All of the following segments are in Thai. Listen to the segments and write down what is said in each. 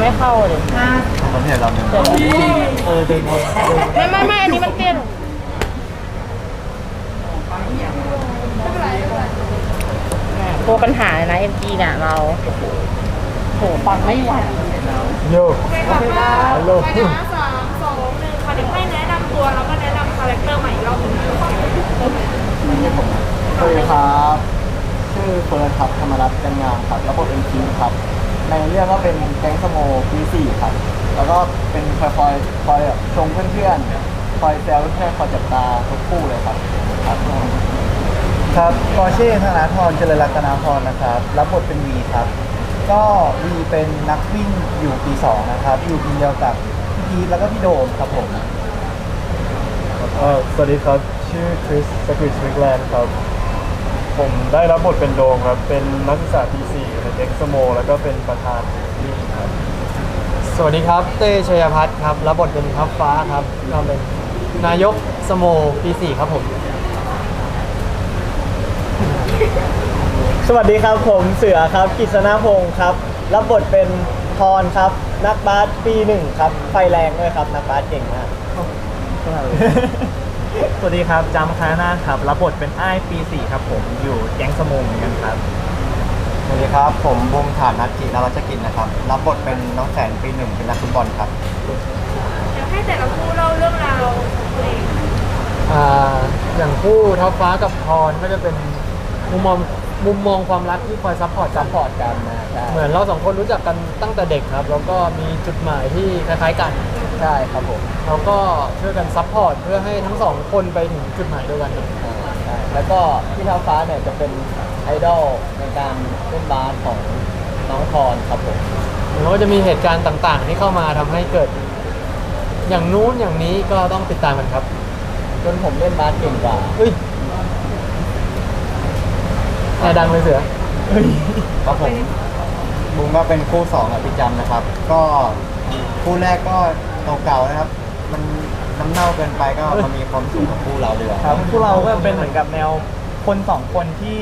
ไม่เข้าเลยคนที่เราเนี่ยเดี๋ยวนะเออเดินวนไม่ไม่ไม่อันนี้มันเตี้ยลงตัวปัญหาเลยนะ MG เนี่ยเราโหฟังไม่ไหวโยกโอเคค่ะก็ฮัลโหลไปนะสามสองหนึ่งค่ะเดี๋ยวให้แนะนำตัวแล้วก็แนะนำคาแรคเตอร์ใหม่อีกรอบหนึงสวัสดีครับ ชื่อเฟิร์นครับ ธรรมรัตน์กันงามครับ แล้วบทเป็นคิงครับ ในเรื่องก็เป็นแก๊งสโมปีสี่ครับ แล้วก็เป็นคอยคอยคอยแบบชงเพื่อนๆคอยแซวเพื่อนๆคอยจับตาทุกคู่เลยครับครับครับปอร์เช่ธนาธรเจริญรัตนาพรนะครับ รับบทเป็นวีครับ ก็วีเป็นนักวิ่งอยู่ปีสองนะครับ อยู่ปีเดียวกับพี่พีทแล้วก็พี่โดมครับผมเอ่อสวัสดีครับ ชื่อคริสสกิทริกแลนด์ครับ ผมได้รับบทเป็นโดมครับ เป็นนักศึกษาปี4ในเด็กสโม แล้วก็เป็นประธานนี่ครับสวัสดีครับ เต้ชัยพัฒน์ครับ รับบทเป็นทัพฟ้าครับก็เป็นนายกสโมปีสี่ครับผม สวัสดีครับผมเสือครับกิษณพงศ์ครับ รับบทเป็นพรครับ นักบาสปีหนึ่งครับ ไฟแรงด้วยครับ นักบาสเก่งมาก สวัสดีครับจำคานาครับรับบทเป็นอ้ายปีสี่ครับผมอยู่แก๊งสมงเหมือนกันครับ สวัสดีครับ ผมวงฐานนัทจินรัชกินนะครับ รับบทเป็นน้องแสนปีหนึ่งเป็นนักฟุตบอลครับเดี๋ยวให้แต่ละคู่เล่าเรื่องราวของตัวเองอ่าอย่างคู่ทัพฟ้ากับพรก็จะเป็นมุมมองมุมมองความรักที่คอยซัพพอร์ตซัพพอร์ตกันนะเหมือนเราสองคนรู้จักกันตั้งแต่เด็กครับ แล้วก็มีจุดหมายที่คล้ายๆกัน ใช่ครับผมเราก็ช่วยกันซัพพอร์ตเพื่อให้ทั้งสองคนไปถึงจุดหมายเดียวกันครับใช่แล้วก็พี่ท้าฟ้าเนี่ยจะเป็นไอดอลในการเล่นบาสของน้องพรครับผมแล้วก็จะมีเหตุการณ์ต่างๆ ที่เข้ามาทำให้เกิด อย่างนู้นอย่างนี้ก็ต้องติดตามกันครับจนผมเล่นบาสเก่งกว่าเฮ้ยแอร์ดังเลยเสือ ครับผมบุ้งก็เป็นคู่สองกับพี่จำนะครับ ก็คู่แรกก็ เก่าๆนะครับ มันน้ำเน่าเกินไปก็มามีความสุขกับคู่เราดีกว่า ครับพวกเราก็เป็นเหมือนกับแนวคนสองคนที่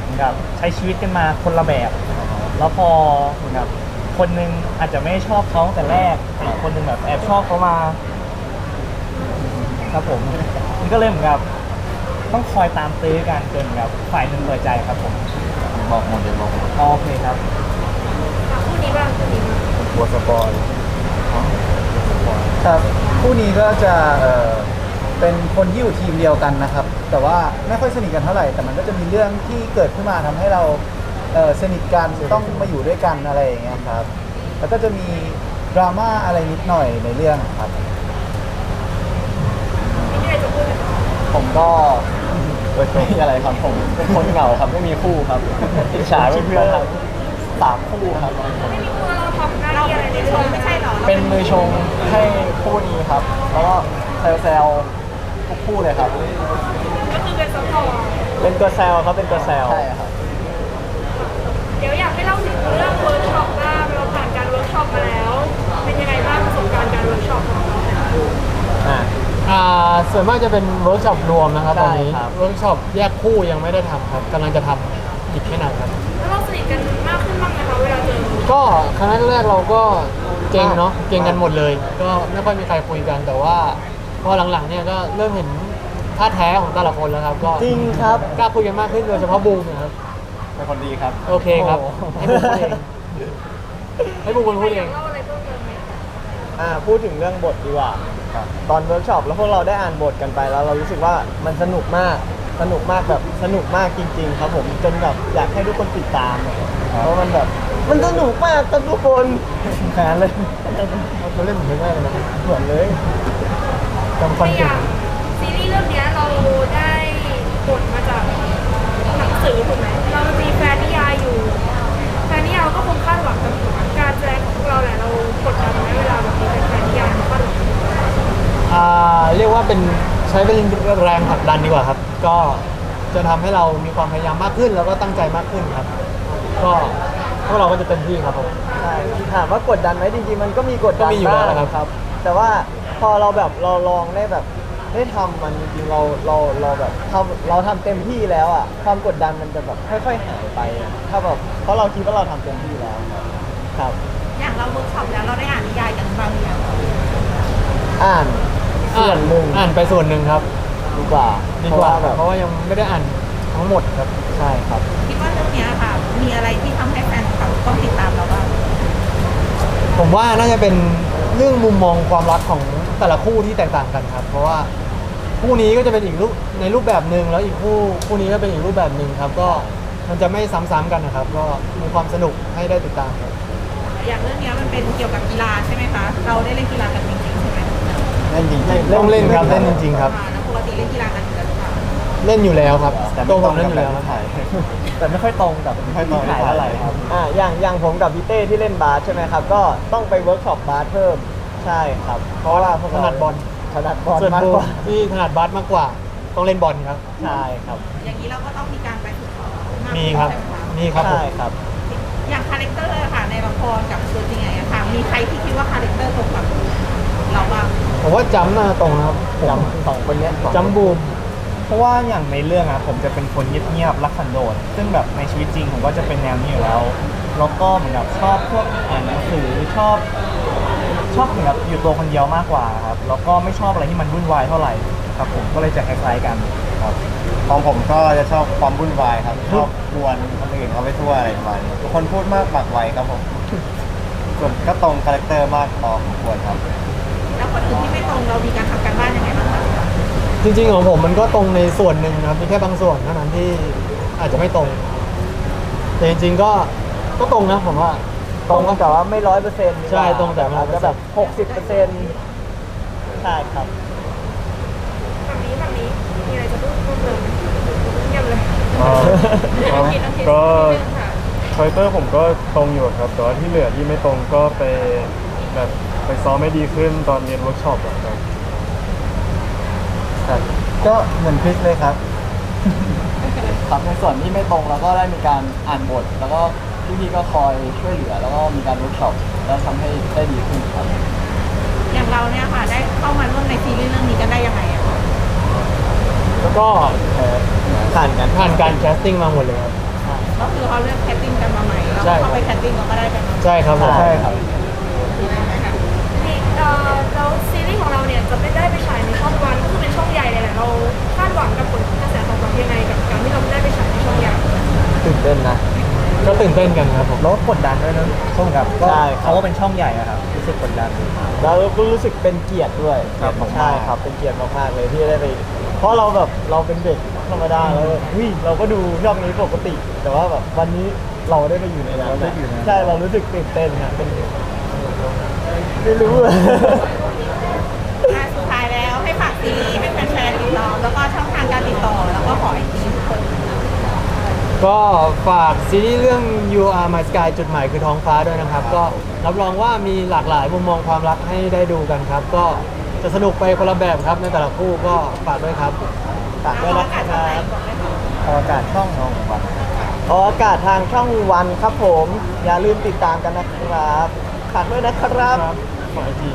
เหมือนกับใช้ชีวิตกันมาคนละแบบ แล้วพอเหมือนกับคนหนึงอาจจะไม่ชอบเขาตั้งแต่แรกแต่อีกคนหนึงแบบแอบชอบเขามา ครับผมมันก็เลยเหมือนกับ ต้องคอยตามตื้อกันจนแบบฝ่ายหนึ่งเปิดใจครับผมบอกหมดเลยบอกหมดโอเคครับอะคู่นี้บ้างคู่นี้บ้างกลัวสปอย ครับคู่นี้ก็จะเอ่อเป็นคนที่อยู่ทีมเดียวกันนะครับ แต่ว่าไม่ค่อยสนิทกันเท่าไหร่ แต่มันก็จะมีเรื่องที่เกิดขึ้นมาทำให้เราเอ่อสนิทกันต้องมาอยู่ด้วยกันอะไรอย่างเงี้ยครับ แล้วก็จะมีดราม่าอะไรนิดหน่อยในเรื่องครับมีอะไรจะพูดไหมคะผมก็ไม่มีอะไรครับผมเป็นคนเหงาครับไม่มีคู่ครับอิจฉาเพื่อนๆครับสามคู่ครับ ไม่มีคู่แล้วเราทำหน้าที่อะไรในเรื่องไม่ใช่ เหรอเป็นมือชงให้คู่นี้ครับ แล้วก็แซวๆทุกคู่เลยครับ ก็คือเป็นซัพพอร์ตเป็นตัวแซวครับเป็นตัวแซวใช่ครับ เดี๋ยวอยากให้เล่าถึงเรื่องเวิร์กช็อปบ้างเราผ่านการเวิร์กช็อปมาแล้ว เป็นยังไงบ้างประสบการณ์การเวิร์กช็อปของเราอ่าอ่าส่วนมากจะเป็นเวิร์กช็อปรวมนะครับใช่ตอนนี้ครับ เวิร์กช็อปแยกคู่ยังไม่ได้ทำครับกำลังจะทำอีกไม่นานครับ แล้วเราสนิทกันมากขึ้นบ้างไหมคะเวลาเจอก็ครั้งแรกๆเราก็ เก่งเนาะเก่งกันหมดเลย ก็ไม่ค่อยมีใครคุยกันแต่ว่าพอหลังๆเนี่ยก็เริ่มเห็นท่าแท้ของแต่ละคนแล้วครับก็จริงครับกล้าคุยกันมากขึ้นโดยเฉพาะบูมนะครับเป็นคนดีครับ โอเคครับโอ้โหให้บูมพูดเองให้บูมเป็นคนพูดเองเล่าอะไรเพิ่มเติมไหมอ่าพูดถึงเรื่องบทดีกว่าครับตอนเวิร์กช็อปแล้วพวกเราได้อ่านบทกันไปแล้ว เรารู้สึกว่ามันสนุกมากสนุกมากแบบสนุกมากจริง ๆ ครับผมจนแบบอยากให้ทุกคนติดตามอะเพราะมันแบบ มันสนุกมากครับทุกคนแขนเลยเขาเล่นเหมือนกันเลยนะเหมือนเลยจำคอนในเซ็อปย่างต์ซีรีส์เรื่องเนี้ยเราได้บทมาจากหนังสือถูกไหมเรามีแฟนนิยายอยู่แฟนนิยายเราก็คงคาดหวังกับการแสดงของพวกเราแหละเรากดดันไหมเวลาแบบมีแฟนนิยายมาคาดหวังอ่าเรียกว่าเป็นใช้เป็นแรงผลักดันดีกว่าครับ ก็จะทำให้เรามีความพยายามมากขึ้นแล้วก็ตั้งใจมากขึ้นครับ ก็ พวกเราก็จะเต็มที่ครับผม ใช่ถามว่ากดดันไหมจริงๆมันก็มีกดดันก็มีอยู่แล้วนะครับ ครับ แต่ว่าพอเราแบบเราลองได้แบบได้ทำมันจริงๆเราเราเราแบบทำเราทำเต็มที่แล้วอะความกดดันมันจะแบบค่อย ๆหายไปอะถ้าแบบเพราะเราคิดว่าเราทำเต็มที่แล้วครับออย่างเราเวิร์กช็อปแล้วเราได้อ่านนิยายกันบ้างหรือยังอ่านส่วนหนึ่งอ่านไปส่วนหนึ่งครับดีกว่าดีกว่าเพระแบบเพราะว่ายังไม่ได้อ่าน ทั้งหมดครับใช่ครับ คิดว่าเรื่องเนี้ยค่ะ มีอะไรที่ทำให้แฟนคลับต้องติดตามเราบ้างผมว่าน่าจะเป็นเรื่องมุมมองความรักของแต่ละคู่ที่แตกต่างกันครับ เพราะว่าคู่นี้ก็จะเป็นอีกรูปในรูปแบบหนึ่งแล้วอีกคู่คู่นี้ก็เป็นอีกรูปแบบหนึ่งครับ ก็มันจะไม่ซ้ำๆกันนะครับ ก็มีความสนุกให้ได้ติดตามครับ อย่างเรื่องเนี้ยมันเป็นเกี่ยวกับกีฬาใช่ไหมคะเราได้เล่นกีฬากันจริงๆใช่ไหมเล่นจริงๆต้องเล่นครับเล่นจริงๆครับ อ่าแล้วปกติเล่นกีฬากันอยู่แล้วหรือ เปล่าเล่นอยู่แล้วครับตัวผมเล่นอยู่แล้วครับแต่ไม่ค่อยตรงกับไม่ค่อยตรงที่ถ่ายเท่าไหร่ครับอ่าอย่างอย่างผมกับพี่เต้ที่เล่นบาสใช่ไหมครับ ก็ต้องไปเวิร์กช็อปบาสเพิ่มใช่ครับ เพราะว่าพวกถนัดบอลถนัดบอลส่วนมากบูกว่าที่ถนัดบาสมากกว่า ต้องเล่นบอลครับ ใช่ครับ อย่างนี้เราก็ต้องมีการไปฝึกซ้อมมากมีขึ้นครับใช่ไหมคะมีครับผม ใช่ครับ อย่างคาแรคเตอร์อะค่ะในละครกับตัวจริงไงอะค่ะมีใครที่คิดว่าคาแรคเตอร์ตรงกับเราบ้างผมว่าจำน่าตรงนะครับผมจำสองคนเนี้ยจำบูม เพราะว่าอย่างในเรื่องอะผมจะเป็นคนเงียบๆรักสันโดษซึ่งแบบในชีวิตจริงผมก็จะเป็นแนวนี้อยู่แล้วแล้วก็เหมือนกับชอบพวกอ่านหนังสือชอบ ชอบเหมือนกับอยู่ตัวคนเดียวมากกว่าครับแล้วก็ไม่ชอบอะไรที่มันวุ่นวายเท่าไหร่ครับผมก็เลยจะคล้ายๆกันครับ ของผมก็จะชอบความวุ่นวายครับชอบกวนคนอื่นเขาไปทั่วอะไรประมาณนี้คนพูดมากปากไวครับผมส่วนก็ตรงคาแรคเตอร์มากพอสมควรครับ แล้วคนอื่นที่ไม่ตรงเรามีการทำการบ้านยังไงบ้างคะ จริงๆของผมมันก็ตรงในส่วนหนึ่งนะครับมีแค่บางส่วนเท่านั้นที่อาจจะไม่ตรง แต่จริงๆก็ก็ตรงนะผมว่า ตรงแต่ว่าไม่ร้อยเปอร์เซ็นต์ใช่ตรงแต่ไม่อาจจะแบบหกสิบเปอร์เซ็นต์ใช่ครับแบบนี้แบบนี้มีอะไรจะพูดเพิ่มเติมไหมเยี่ยมเลยครับโอเคโอเคก็นิดนึงค่ะคาแรคเตอร์ผมก็ตรงอยู่ครับแต่ว่าที่เหลือที่ไม่ตรงก็ไปแบบไปซ้อมให้ดีขึ้นตอนเรียนเวิร์กช็อปอะครับครับ ก็เหมือนคริสเลยครับ ครับในส่วนที่ไม่ตรงเราก็ได้มีการอ่านบท แล้วก็พี่ๆก็คอยช่วยเหลือ แล้วก็มีการเวิร์กช็อปแล้วทำให้ได้ดีขึ้นครับอย่างเราเนี่ยค่ะ ได้เข้ามาร่วมในซีรีส์เรื่องนี้กันได้ยังไงอะคะแล้วก็ผ่านกันผ่านการแคสติ้งมาหมดเลยครับ ก็คือเขาเลือกแคสติ้งกันมาใหม่เราใช่ เข้าไปแคสติ้งเราก็ได้กันมาใช่ครับผมใช่ครับ นี่เอ่อแล้วซีรีส์ของเราเนี่ยจะไม่ได้ไปฉายในช่องวันก็คือเป็น ช่องใหญ่เลยแหละเราคาดหวังกับผลกระแสตอบรับยังไงกับการที่เราไม่ได้ไปฉายในช่องใหญ่ตื่นเต้นนะ ก็ตื่นเต้นกันครับผมแล้วก็กดดันด้วยนะช่วงกับก็ใช่ครับ เขาก็เป็นช่องใหญ่อะครับรู้สึกกดดัน แล้วก็รู้สึกเป็นเกียรติด้วยครับผม ใช่ครับเป็นเกียรติมากๆเลยที่ได้ไป เพราะเราแบบเราเป็นเด็กธรรมดาแล้วเฮ้ยเราก็ดูช่องนี้ปกติ แต่ว่าแบบวันนี้เราได้ไปอยู่ในนั้นเราได้อยู่ในนั้น ใช่เรารู้สึกตื่นเต้นนะเป็นไม่รู้อะ อะสุดท้ายแล้วให้ฝาก ซีรีส์ให้แฟนๆติดต่อแล้วก็ช่องทางการติดต่อแล้วก็ขอให้ทีมทุกคนก็ฝากซีรีส์เรื่อง You Are My Sky จุดหมายคือท้องฟ้าด้วยนะครับ ก็รับรองว่ามีหลากหลายมุมมองความรักให้ได้ดูกันครับ ก็จะสนุกไปคนละแบบครับในแต่ละคู่ก็ฝากด้วยครับฝากด้วยนะคอรัอกาศช่องไหนบบอกเลยค่ะออกอากาศช่องของวันออกอากาศทางช่องวันครับผม อย่าลืมติดตามกันนะครับฝากด้วยนะครับ ขออีกที